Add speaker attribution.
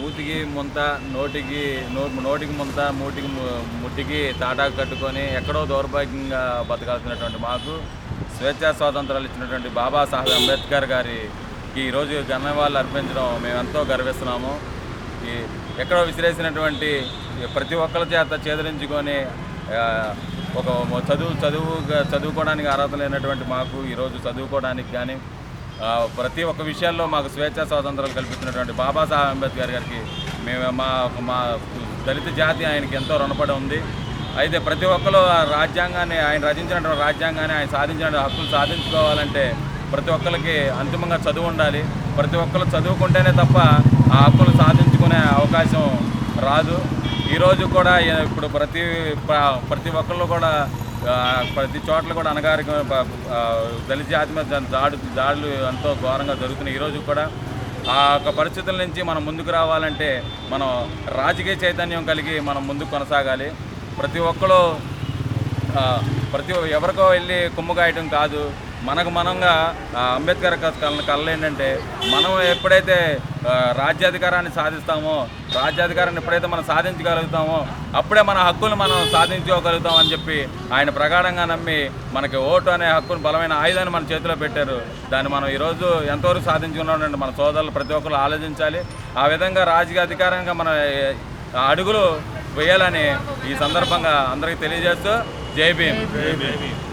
Speaker 1: మూతికి ముంత నోటికి నో నోటికి ముంత మూటికి ముట్టికి తాటాకు కట్టుకొని ఎక్కడో దౌర్భాగ్యంగా బతకాల్సినటువంటి మాకు స్వేచ్ఛా స్వాతంత్రాలు ఇచ్చినటువంటి బాబాసాహెబ్ అంబేద్కర్ గారికి ఈరోజు ఘనవాళ్ళు అర్పించడం మేము ఎంతో గర్విస్తున్నాము. ఈ ఎక్కడో విసిరేసినటువంటి ప్రతి ఒక్కరి చేత చేదరించుకొని ఒక చదువు చదువు చదువుకోవడానికి అర్హత లేనటువంటి మాకు ఈరోజు చదువుకోవడానికి కానీ ప్రతి ఒక్క విషయాల్లో మాకు స్వేచ్ఛా స్వాతంత్రాలు కల్పిస్తున్నటువంటి బాబాసాహెబ్ అంబేద్కర్ గారికి మేము మా మా దళిత జాతి ఆయనకి ఎంతో రుణపడి ఉంది. అయితే ప్రతి ఒక్కరు ఆ రాజ్యాంగాన్ని ఆయన రచించినటువంటి రాజ్యాంగాన్ని ఆయన సాధించిన హక్కులు సాధించుకోవాలంటే ప్రతి ఒక్కరికి అంతిమంగా చదువు ఉండాలి. ప్రతి ఒక్కరు చదువుకుంటేనే తప్ప ఆ హక్కులు సాధించుకునే అవకాశం రాదు. ఈరోజు కూడా ఇప్పుడు ప్రతి ప్రతి ఒక్కళ్ళు కూడా ప్రతి చోట్ల కూడా అనగారిక దళిత జాతి మీద దాడు దాడులు ఎంతో ఘోరంగా జరుగుతున్నాయి. ఈరోజు కూడా ఆ యొక్క పరిస్థితుల నుంచి మనం ముందుకు రావాలంటే మనం రాజకీయ చైతన్యం కలిగి మనం ముందుకు కొనసాగాలి. ప్రతి ఒక్కరు ప్రతి ఎవరికో వెళ్ళి కుమ్ము కాదు. మనకు మనంగా అంబేద్కర్ క- ఏంటంటే మనం ఎప్పుడైతే రాజ్యాధికారాన్ని సాధిస్తామో రాజ్యాధికారాన్ని ఎప్పుడైతే మనం సాధించగలుగుతామో అప్పుడే మన హక్కులు మనం సాధించుకోగలుగుతాం అని చెప్పి ఆయన ప్రగాఢంగా నమ్మి మనకి ఓటు అనే హక్కును బలమైన ఆయుధాన్ని మన చేతిలో పెట్టారు. దాన్ని మనం ఈరోజు ఎంతవరకు సాధించుకున్నామంటే మన సోదరులు ప్రతి ఒక్కరు ఆలోచించాలి. ఆ విధంగా రాజకీయ అధికారంగా మన అడుగులు వేయాలని ఈ సందర్భంగా అందరికీ తెలియజేస్తూ జై భీమ్.